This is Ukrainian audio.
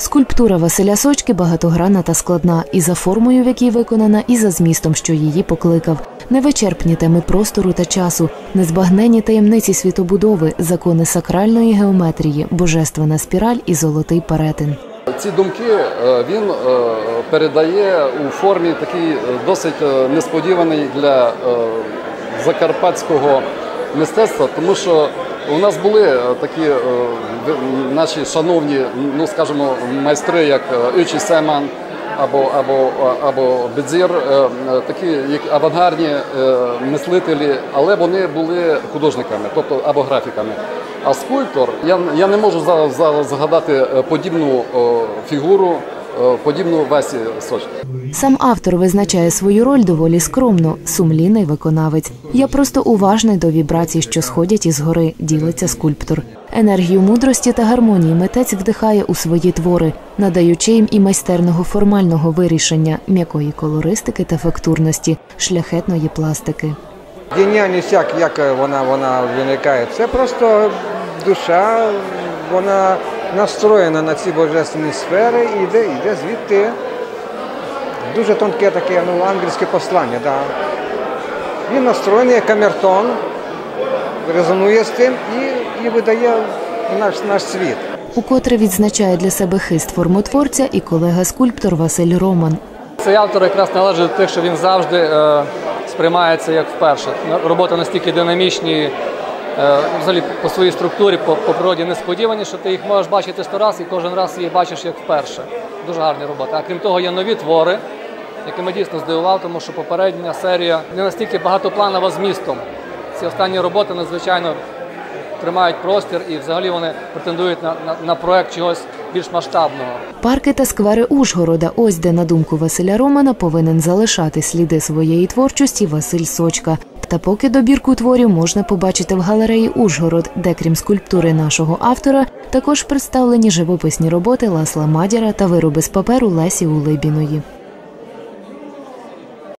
Скульптура Василя Сочки багатогранна та складна, і за формою, в якій виконана, і за змістом, що її покликав. Невичерпні теми простору та часу, незбагненні таємниці світобудови, закони сакральної геометрії, божественна спіраль і золотий перетин. Ці думки е, він е, передає у формі такий е, досить несподіваний для закарпатського мистецтва, тому що у нас були е, такі е, наші шановні, ну скажімо, майстри, як е, Ючі Семан або, або, або Бедзір, такі як авангардні мислителі, але вони були художниками, тобто або графіками. А скульптор, я, я не можу зараз, зараз згадати подібну фігуру, подібну Весі Сочки. Сам автор визначає свою роль доволі скромно, сумлінний виконавець. Я просто уважний до вібрацій, що сходять із гори, ділиться скульптор. Енергію мудрості та гармонії митець вдихає у свої твори, надаючи їм і майстерного формального вирішення, м'якої колористики та фактурності, шляхетної пластики. Геніальність, як, як вона, вона виникає, це просто душа, вона настроєна на ці божественні сфери і йде, йде звідти. Дуже тонке таке ну, ангельське послання. Да. Він настроєний як камертон, резонує з тим і, і видає наш, наш світ. Укотре відзначає для себе хист формотворця і колега-скульптор Василь Роман. Цей автор якраз належить до тих, що він завжди е, сприймається як вперше. Робота настільки динамічні, взагалі по своїй структурі, по, по природі несподівані, що ти їх можеш бачити сто раз і кожен раз їх бачиш як вперше. Дуже гарні роботи. А крім того, є нові твори, якими дійсно здивував, тому що попередня серія не настільки багатопланова змістом. Ці останні роботи надзвичайно тримають простір і взагалі вони претендують на, на, на проект чогось більш масштабного. Парки та сквери Ужгорода. Ось де, на думку Василя Романа, повинен залишати сліди своєї творчості Василь Сочка. Та поки добірку творів можна побачити в галереї Ужгород, де крім скульптури нашого автора, також представлені живописні роботи Ласла Мадіра та вироби з паперу Лесі Улибіної.